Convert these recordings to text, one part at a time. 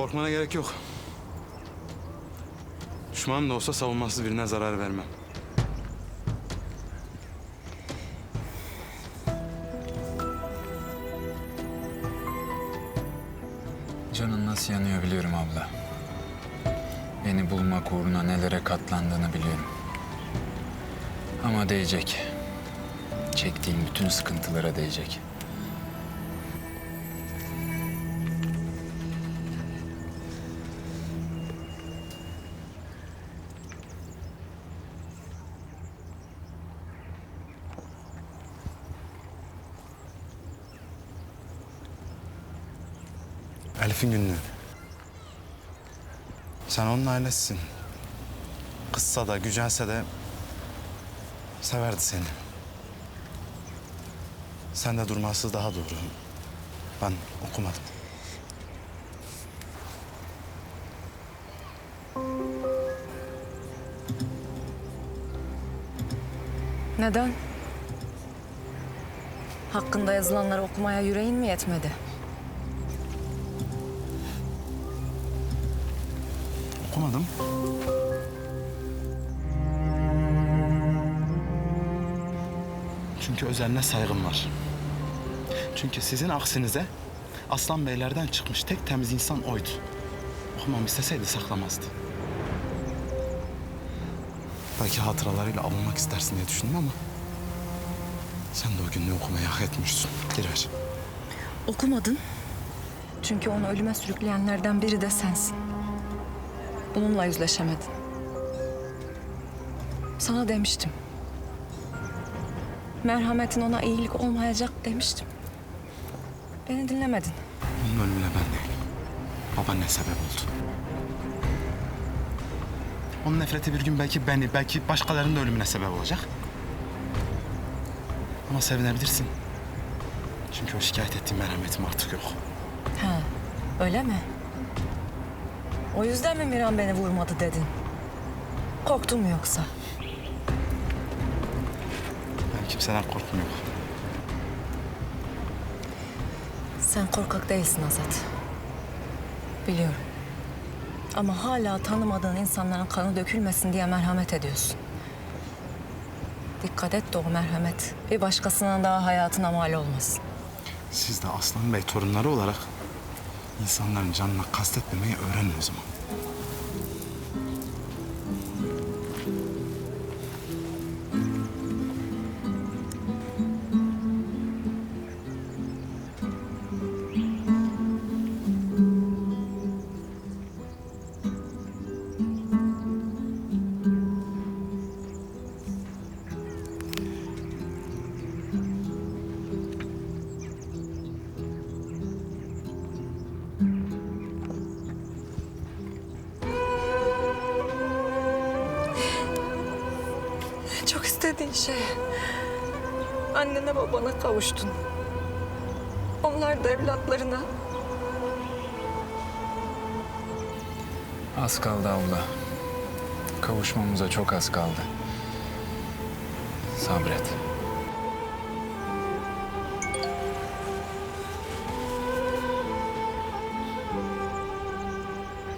Korkmana gerek yok. Düşmanım da olsa savunmasız birine zarar vermem. Canın nasıl yanıyor biliyorum abla. Beni bulmak uğruna nelere katlandığını biliyorum. Ama değecek. Çektiğim bütün sıkıntılara değecek. Elif'in günlüğü. Sen onun ailesisin. Kızsa da gücelse de severdi seni. Sen de durması daha doğru. Ben okumadım. Neden? Hakkında yazılanları okumaya yüreğin mi yetmedi? Okumadım. Çünkü özeline saygım var. Çünkü sizin aksinize Aslan Beylerden çıkmış tek temiz insan oydu. Okumam isteseydi saklamazdı. Belki hatıralarıyla avunmak istersin diye düşündüm ama... ...sen de o günlüğü okumayı hak etmişsin. Girer. Okumadın. Çünkü onu ölüme sürükleyenlerden biri de sensin. Bununla yüzleşemedin. Sana demiştim. Merhametin ona iyilik olmayacak demiştim. Beni dinlemedin. Onun ölümüne ben değil. Babaanne sebep oldu. Onun nefreti bir gün belki beni, belki başkalarının da ölümüne sebep olacak. Ama sevinebilirsin. Çünkü o şikayet ettiğim merhametim artık yok. Ha, öyle mi? O yüzden mi Miran beni vurmadı dedin? Korktun mu yoksa? Ben kimseden korkmuyorum. Sen korkak değilsin Azat. Biliyorum. Ama hala tanımadığın insanların kanı dökülmesin diye merhamet ediyorsun. Dikkat et de o merhamet bir başkasının daha hayatına mal olmasın. Siz de Aslan Bey torunları olarak insanların canına kastetmemeyi öğrenin o zaman. İstediğin şey. Annene babana kavuştun. Onlar da evlatlarına. Az kaldı abla. Kavuşmamıza çok az kaldı. Sabret.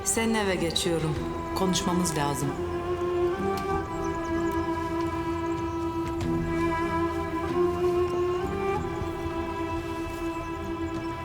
Senin eve geçiyorum. Konuşmamız lazım.